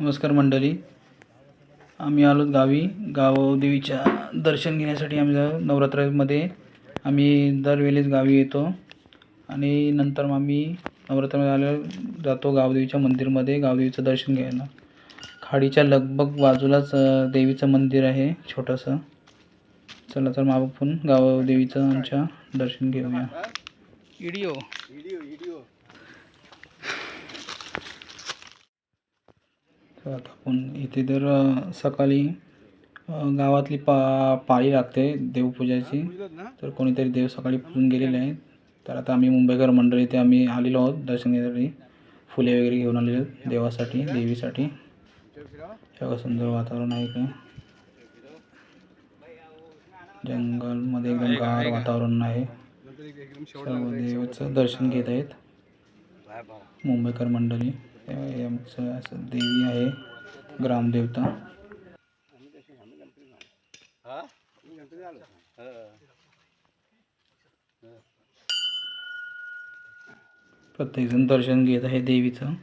नमस्कार मंडळी. आम्ही आलो गावी. गावदेवीच्या दर्शन घेण्यासाठी आम्ही जा- नवरात्रामध्ये आम्ही दरवेळेस गावी येतो. आणि नंतर मग आम्ही नवरात्रामध्ये आल्यावर जातो गावदेवीच्या मंदिरमध्ये. गावदेवीचं दर्शन घ्यायला. खाडीच्या लगबग बाजूलाच देवीचं मंदिर आहे छोटंसं. चला तर मग आपण गावदेवीचं आमच्या दर्शन घेऊया. व्हिडिओ तर आता आपण इथे तर सकाळी गावातली पा पाळी लागते देवपूजाची. तर कोणीतरी देव सकाळी पूजून गेलेले आहेत. तर आता आम्ही मुंबईकर मंडळी इथे आम्ही आलेलो आहोत दर्शन घेण्यासाठी फुले वगैरे घेऊन आलेले आहेत देवासाठी देवीसाठी. एवढं सुंदर वातावरण आहे का जंगलमध्ये एकदम गार वातावरण आहे. सर्व देवाचं दर्शन घेत आहेत. मुंबईकर मंडळी हे आमचं असं देवी आहे ग्रामदेवता. प्रत्येकजण दर्शन घेत आहे देवीचं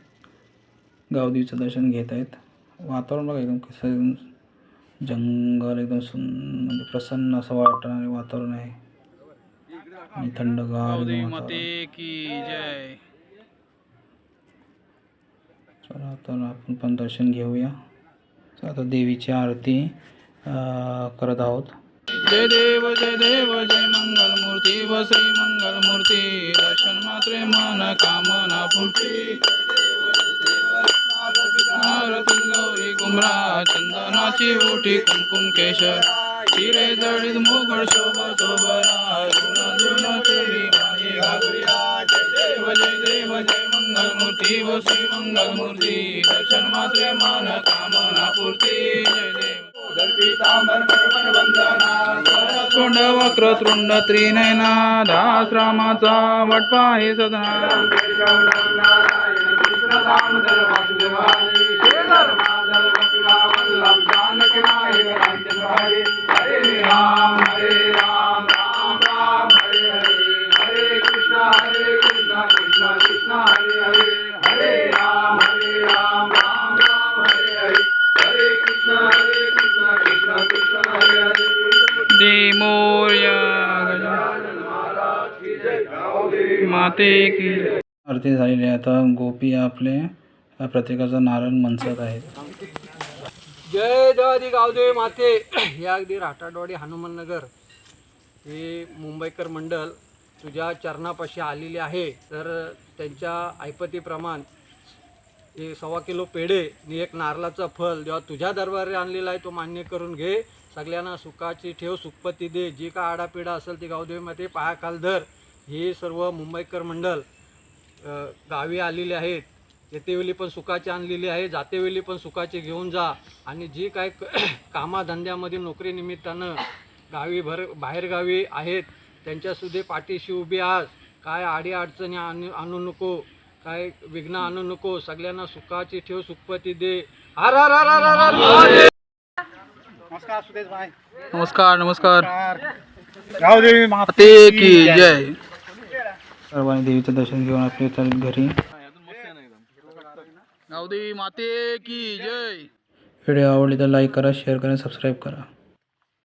गावदेवीचं दर्शन घेत आहेत. वातावरण बघा एकदम कसं एकदम जंगल एकदम सुन म्हणजे प्रसन्न असं वाटणारे वातावरण आहे. आणि थंडगार. की जय. चला तर आपण पण दर्शन घेऊया. आता देवीची आरती करत आहोत. जय देव जय देव जय मंगल मूर्ती व श्री मंगल मूर्ती दर्शन मात्रे मन कामना फुटी आरती गौरी कुमरा चंदनाची ओटी कुमकुम केशर. हिरे जडित मोगळ शोभा शोभरा जुना जुना चोरी माझी घागरिया जय देव जय मूर्ती व श्री मंगल मूर्ती दर्शन मात्रे मन कामना पूर्ती जय देव तोंड वक्र तृंड त्रिनयना दास रामाचा वटपा हे सदना दे मोर्या माते की आरती झालेली आहे. आता गोपी आपले प्रत्येकाचं नारायण मनसत आहेत जय देवादी गावदेवी माते. हे अगदी राठाडवाडी हनुमाननगर हे मुंबईकर मंडळ तुझ्या चरणापाशी आलेले आहे. तर त्यांच्या ऐपतीप्रमाण हे सव्वा किलो पेढे आणि एक नारळाचं फल. जेव्हा तुझ्या दरबारी आणलेला आहे तो मान्य करून घे. सगळ्यांना सुखाची ठेव सुखपती दे. जी का आडापिडा असेल ती गावदेवीमध्ये माते पायाखाल धर. हे सर्व मुंबईकर मंडळ गावी आलेले आहेत. येतेवेळी पण सुखाची आणलेली आहे. जातेवेळी पण सुखाची घेऊन जा. आणि जी काय क- कामाधंद्यामध्ये नोकरीनिमित्तानं गावी भर बाहेरगावी आहेत त्यांच्यासुद्धा पाठीशी उभी आहात काय आडी अडचणी आणू आणू नको. काय विघ्न आणू नको सगळ्यांना सुखाची ठेव सुखपती दे. हर हर हर हर हर हर नमस्कार नमस्कार गावदेवी माते की जय. सर्वांनी देवीचं दर्शन घेऊन आपले चालत घरी. गावदेवी माते की जय. व्हिडिओ आवडली तर लाईक करा शेअर करा सबस्क्राईब करा.